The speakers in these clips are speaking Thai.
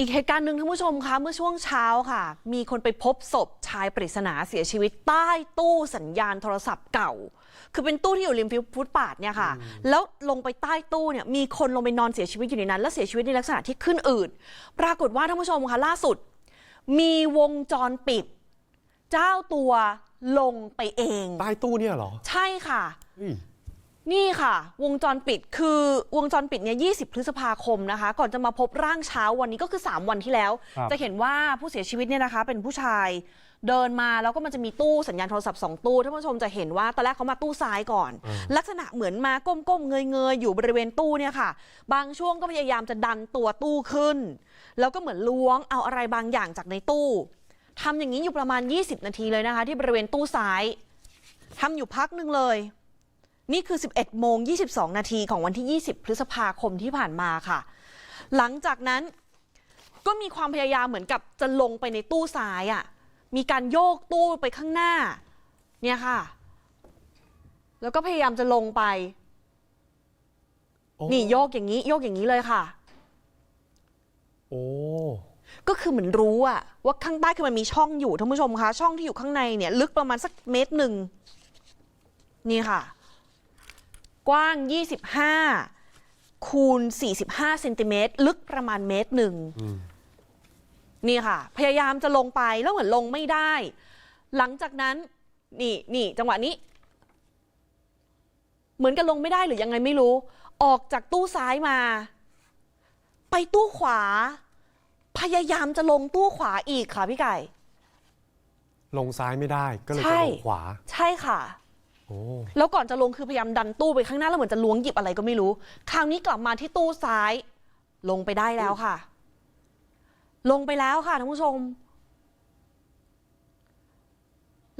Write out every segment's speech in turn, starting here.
อีกเหตุการณ์หนึ่งท่านผู้ชมคะเมื่อช่วงเช้าค่ะ มีคนไปพบศพชายปริศนาเสียชีวิตใต้ตู้สัญญาณโทรศัพท์เก่า คือเป็นตู้ที่อยู่ริมฟุตปาดเนี่ยค่ะ แล้วลงไปใต้ตู้เนี่ยมีคนลงไปนอนเสียชีวิตอยู่ในนั้น และเสียชีวิตในลักษณะที่ขึ้นอืดปรากฏว่าท่านผู้ชมคะล่าสุด มีวงจรปิด เจ้าตัวลงไปเอง ใต้ตู้เนี่ยเหรอ ใช่ค่ะเฮ้ย นี่ค่ะ วงจรปิดคือวงจรปิดเนี่ย20 พฤษภาคมนะคะ ก่อนจะมาพบร่างเช้าวันนี้ก็คือ 3 วันที่แล้ว ครับ จะเห็นว่าผู้เสียชีวิตเนี่ยนะคะ เป็นผู้ชายเดินมาแล้วก็มันจะมีตู้สัญญาณโทรศัพท์สองตู้ท่านผู้ชมจะเห็นว่าตอนแรกเขามาตู้ซ้ายก่อน ลักษณะเหมือนมาก้มๆเงยๆอยู่บริเวณตู้เนี่ยค่ะ บางช่วงก็พยายามจะดันตัวตู้ขึ้น แล้วก็เหมือนล้วงเอาอะไรบางอย่างจากในตู้ทำอย่างนี้อยู่ประมาณ 20 นาทีเลยนะคะ ที่บริเวณตู้ซ้าย ทำอยู่พักหนึ่งเลย นี่คือ 11 โมง 22 นาทีของวันที่ 20 พฤษภาคมที่ผ่านมาค่ะ หลังจากนั้นก็มีความพยายามเหมือนกับจะลงไปในตู้ซ้ายอะ่ะ มีการโยกตู้ไปข้างหน้า เนี่ยค่ะ แล้วก็พยายามจะลงไปโอ้นี่โยกอย่างนี้ โยกอย่างนี้เลยค่ะ โอ้ก็คือเหมือนรู้อะว่าข้างใต้คือมันมีช่องอยู่ท่านผู้ชมคะช่องที่อยู่ข้างในเนี่ย ลึกประมาณสักเมตรหนึ่งนี่ค่ะ กว้าง 25 คูณ 45 เซนติเมตร ลึกประมาณเมตรหนึ่งอืมนี่ค่ะ พยายามจะลงไปแล้วเหมือนลงไม่ได้ หลังจากนั้น นี่นี่จังหวะนี้ เหมือนกับลงไม่ได้หรือยังไงไม่รู้ ออกจากตู้ซ้ายมา ไปตู้ขวา พยายามจะลงตู้ขวาอีกค่ะพี่ไก่ ลงซ้ายไม่ได้ก็เลยใช่จะลงขวา ใช่ค่ะโอ้ แล้วก่อนจะลงคือพยายามดันตู้ไปข้างหน้าแล้วเหมือนจะล้วงหยิบอะไรก็ไม่รู้ คราวนี้กลับมาที่ตู้ซ้าย ลงไปได้แล้วค่ะ ลงไปแล้วค่ะท่านผู้ชม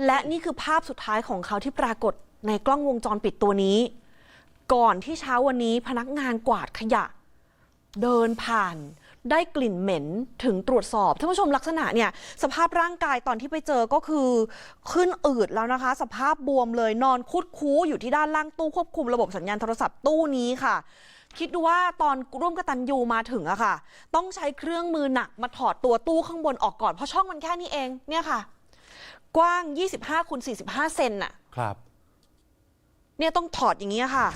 และนี่คือภาพสุดท้ายของเขาที่ปรากฏในกล้องวงจรปิดตัวนี้ ก่อนที่เช้าวันนี้พนักงานกวาดขยะ เดินผ่าน ได้กลิ่นเหม็นถึงตรวจสอบท่านผู้ชมลักษณะเนี่ยสภาพร่างกายตอนที่ไปเจอก็คือ ขึ้นอืดแล้วนะคะ สภาพบวมเลยนอนคุดคู้อยู่ที่ด้านล่างตู้ควบคุมระบบสัญญาณโทรศัพท์ตู้นี้ค่ะคิดดูว่าตอนร่วมกตันยูมาถึงอะค่ะ ต้องใช้เครื่องมือหนักมาถอดตัวตู้ข้างบนออกก่อน เพราะช่องมันแค่นี้เองเนี่ยค่ะ กว้าง 25คูณ45 เซนน่ะ ครับ เนี่ยต้องถอดอย่างนี้ยค่ะ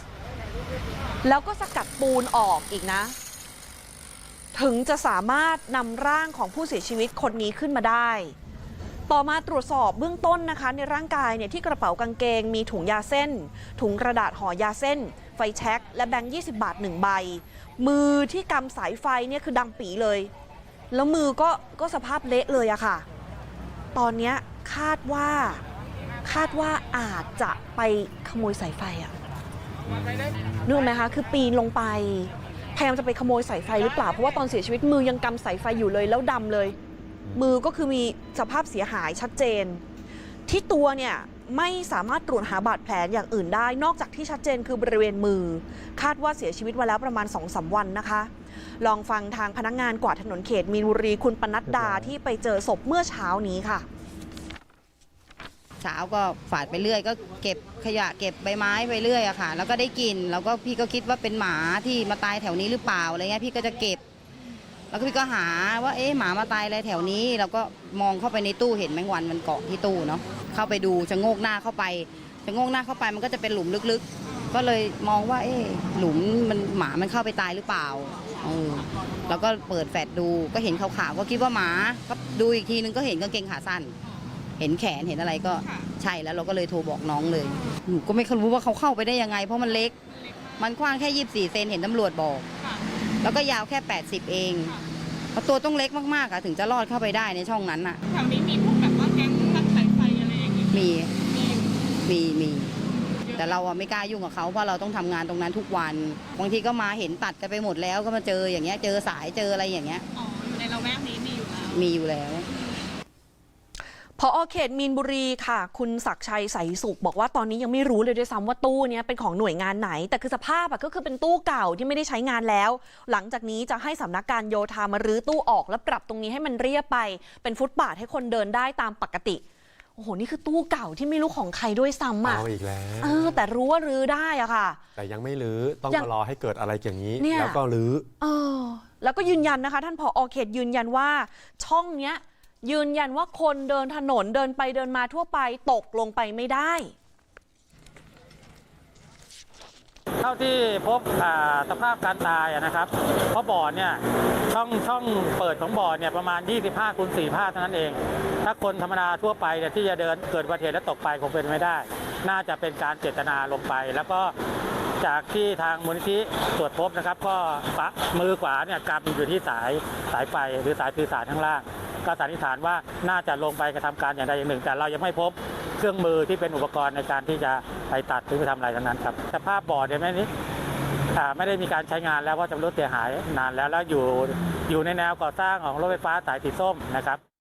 แล้วก็สกัดปูนออกอีกนะ ถึงจะสามารถนำร่างของผู้เสียชีวิตคนนี้ขึ้นมาได้ ต่อมาตรวจสอบเบื้องต้นนะคะ ในร่างกายเนี่ยที่กระเป๋ากางเกงมีถุงยาเส้น ถุงกระดาษห่อยาเส้น ไฟแช็กและแบงค์20 บาทหนึ่งใบ มือที่กำสายไฟเนี่ยคือดำปีเลย แล้วมือก็ก็สภาพเละเลยอะค่ะ ตอนนี้คาดว่าคาดว่าอาจจะไปขโมยสายไฟอะนึกออกไหมคะ คือปีนลงไป พยายามจะไปขโมยสายไฟหรือเปล่า เพราะว่าตอนเสียชีวิตมือยังกำสายไฟอยู่เลยแล้วดำเลย มือก็คือมีสภาพเสียหายชัดเจน ที่ตัวเนี่ยไม่สามารถตรวจหาบาดแผลอย่างอื่นได้ นอกจากที่ชัดเจนคือบริเวณมือ คาดว่าเสียชีวิตมาแล้วประมาณ2อสวันนะคะ ลองฟังทางพนักงานกวาดถนนเขตมีนบุรีคุณปนัดดาที่ไปเจอศพเมื่อเช้านี้ค่ะ เช้าก็ฝาดไปเรื่อย ก็เก็บขยะเก็บใบไม้ไปเรื่อยอะค่ะ แล้วก็ได้กลินแล้วก็พี่ก็คิดว่าเป็นหมาที่มาตายแถวนี้หรือเปล่าอะไรเงี้ยพี่ก็จะเก็บ แล้วก็พี่ก็หาว่าเอ๊ะหมามาตายอะไรแถวนี้เราก็มองเข้าไปในตู้เห็นแมงวันมันเกาะที่ตู้เนาะเข้าไปดูชะโงกหน้าเข้าไปชะโงกหน้าเข้าไปมันก็จะเป็นหลุมลึกๆ ก็เลยมองว่าเอ๊ะหลุมมันหมามันเข้าไปตายหรือเปล่าเออแล้วก็เปิดแฟลชดูก็เห็นขาวๆก็คิดว่าหมาก็ดูอีกทีนึงก็เห็นกางเกงขาสั้น เห็นแขนเห็นอะไรก็ใช่แล้วเราก็เลยโทรบอกน้องเลยหนูก็ไม่รู้ว่าเขาเข้าไปได้ยังไง เพราะมันเล็ก มันกว้างแค่24เซนเห็นตำรวจบอก แล้วก็ยาวแค่ 80 เองเพราะตัวต้องเล็กมากๆอะถึงจะรอดเข้าไปได้ในช่องนั้นอะแถวนี้มีพวกแบบว่าแก๊งตัดสายไฟอะไรอย่างงี้มีมีมีมีแต่เราอะไม่กล้ายุ่งกับเขาเพราะเราต้องทำงานตรงนั้นทุกวันบางทีก็มาเห็นตัดกันไปหมดแล้วก็มาเจออย่างเงี้ยเจอสายเจออะไรอย่างเงี้ยอ๋ออยู่ในละแวกนี้มีอยู่แล้วมีอยู่แล้ว พอเขตมีนบุรีค่ะ คุณศักดิ์ชัยใสสุข บอกว่าตอนนี้ยังไม่รู้เลยด้วยซ้ำว่าตู้เนี้ยเป็นของหน่วยงานไหน แต่คือสภาพอะก็คือเป็นตู้เก่าที่ไม่ได้ใช้งานแล้ว หลังจากนี้จะให้สำนักการโยธามารื้อตู้ออกและปรับตรงนี้ให้มันเรียบไป เป็นฟุตบาทให้คนเดินได้ตามปกติโอ้โห นี่คือตู้เก่าที่ไม่รู้ของใครด้วยซ้ำอะเอาอีกแล้วเออแต่รู้ว่ารื้อได้อะค่ะ แต่ยังไม่รื้อ ต้องยังมารอให้เกิดอะไรอย่างนี้เนี่ยแล้วก็รื้อเออแล้วก็ยืนยันนะคะ ท่านผอเขตยืนยันว่าช่องเนี้ย ยืนยันว่าคนเดินถนนเดินไปเดินมาทั่วไปตกลงไปไม่ได้ เท่าที่พบอ่าสภาพการตายอะนะครับ เพราะบ่อเนี่ยช่องช่องเปิดของบ่อเนี่ยประมาณ 25คูณ4ผ้าเท่านั้นเอง ถ้าคนธรรมดาทั่วไปเนี่ยที่จะเดินเกิดอุบัติเหตุและตกไปคงเป็นไม่ได้ น่าจะเป็นการเจตนาลงไป แล้วก็จากที่ทางมูลนิธิตรวจพบนะครับ ก็มือขวาเนี่ยกำอยู่ที่สายสายไฟหรือสายสื่อสารข้างล่าง ก็สันนิษฐานว่าน่าจะลงไปกระทำการอย่างใดอย่างหนึ่ง แต่เรายังไม่พบเครื่องมือที่เป็นอุปกรณ์ในการที่จะไปตัดหรือไปทำอะไรทั้งนั้นครับสภาพบ่อเนี่ยไม่นี้ไม่ได้มีการใช้งานแล้วเพราะจำรุดเสียหายนานแล้วแล้วอยู่อยู่ในแนวก่อสร้างของรถไฟฟ้าสายสีส้มนะครับ